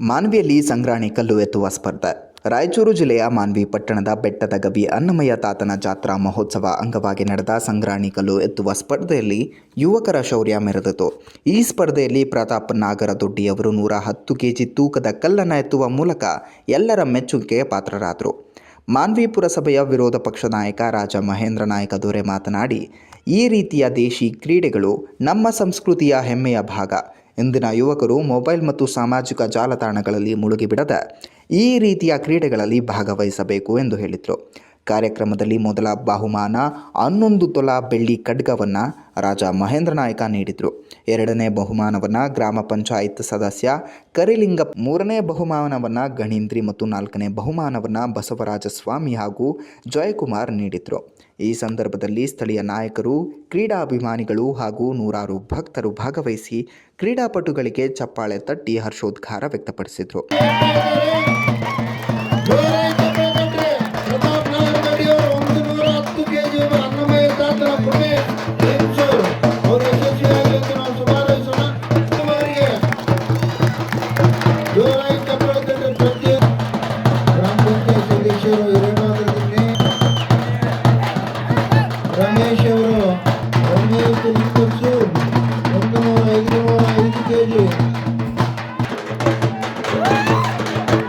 ಮಾನ್ವಿಯಲ್ಲಿ ಸಂಗ್ರಾಣಿ ಕಲ್ಲು ಎತ್ತುವ ಸ್ಪರ್ಧೆ. ರಾಯಚೂರು ಜಿಲ್ಲೆಯ ಮಾನ್ವಿ ಪಟ್ಟಣದ ಬೆಟ್ಟದ ಗವಿ ಅನ್ನಮಯ್ಯ ತಾತನ ಜಾತ್ರಾ ಮಹೋತ್ಸವ ಅಂಗವಾಗಿ ನಡೆದ ಸಂಗ್ರಾಣಿ ಕಲ್ಲು ಎತ್ತುವ ಸ್ಪರ್ಧೆಯಲ್ಲಿ ಯುವಕರ ಶೌರ್ಯ ಮೆರೆದಿತು. ಈ ಸ್ಪರ್ಧೆಯಲ್ಲಿ ಪ್ರತಾಪ್ ನಾಗರದೊಡ್ಡಿಯವರು ನೂರ ಹತ್ತು ಕೆಜಿ ತೂಕದ ಕಲ್ಲನ್ನು ಎತ್ತುವ ಮೂಲಕ ಎಲ್ಲರ ಮೆಚ್ಚುಗೆಗೆ ಪಾತ್ರರಾದರು. ಮಾನ್ವಿ ಪುರಸಭೆಯ ವಿರೋಧ ಪಕ್ಷ ನಾಯಕ ರಾಜ ಮಹೇಂದ್ರ ನಾಯಕ ದೊರೆ ಮಾತನಾಡಿ, ಈ ರೀತಿಯ ದೇಶಿ ಕ್ರೀಡೆಗಳು ನಮ್ಮ ಸಂಸ್ಕೃತಿಯ ಹೆಮ್ಮೆಯ ಭಾಗ. ಇಂದಿನ ಯುವಕರು ಮೊಬೈಲ್ ಮತ್ತು ಸಾಮಾಜಿಕ ಜಾಲತಾಣಗಳಲ್ಲಿ ಮುಳುಗಿಬಿಡದ ಈ ರೀತಿಯ ಕ್ರೀಡೆಗಳಲ್ಲಿ ಭಾಗವಹಿಸಬೇಕು ಎಂದು ಹೇಳಿದರು. ಕಾರ್ಯಕ್ರಮದಲ್ಲಿ ಮೊದಲ ಬಹುಮಾನ, ಹನ್ನೊಂದು ತೊಲ ಬೆಳ್ಳಿ ಖಡ್ಗವನ್ನು ರಾಜ ಮಹೇಂದ್ರ ನಾಯಕ ನೀಡಿದರು. ಎರಡನೇ ಬಹುಮಾನವನ್ನು ಗ್ರಾಮ ಪಂಚಾಯತ್ ಸದಸ್ಯ ಕರಿಲಿಂಗ ಮೂರನೇ ಬಹುಮಾನವನ್ನು ಗಣೀಂದ್ರಿ ಮತ್ತು ನಾಲ್ಕನೇ ಬಹುಮಾನವನ್ನು ಬಸವರಾಜ ಸ್ವಾಮಿ ಹಾಗೂ ಜಯಕುಮಾರ್ ನೀಡಿದರು. ಈ ಸಂದರ್ಭದಲ್ಲಿ ಸ್ಥಳೀಯ ನಾಯಕರು, ಕ್ರೀಡಾಭಿಮಾನಿಗಳು ಹಾಗೂ ನೂರಾರು ಭಕ್ತರು ಭಾಗವಹಿಸಿ ಕ್ರೀಡಾಪಟುಗಳಿಗೆ ಚಪ್ಪಾಳೆ ತಟ್ಟಿ ಹರ್ಷೋದ್ಗಾರ ವ್ಯಕ್ತಪಡಿಸಿದರು. Amén, feliz concierto.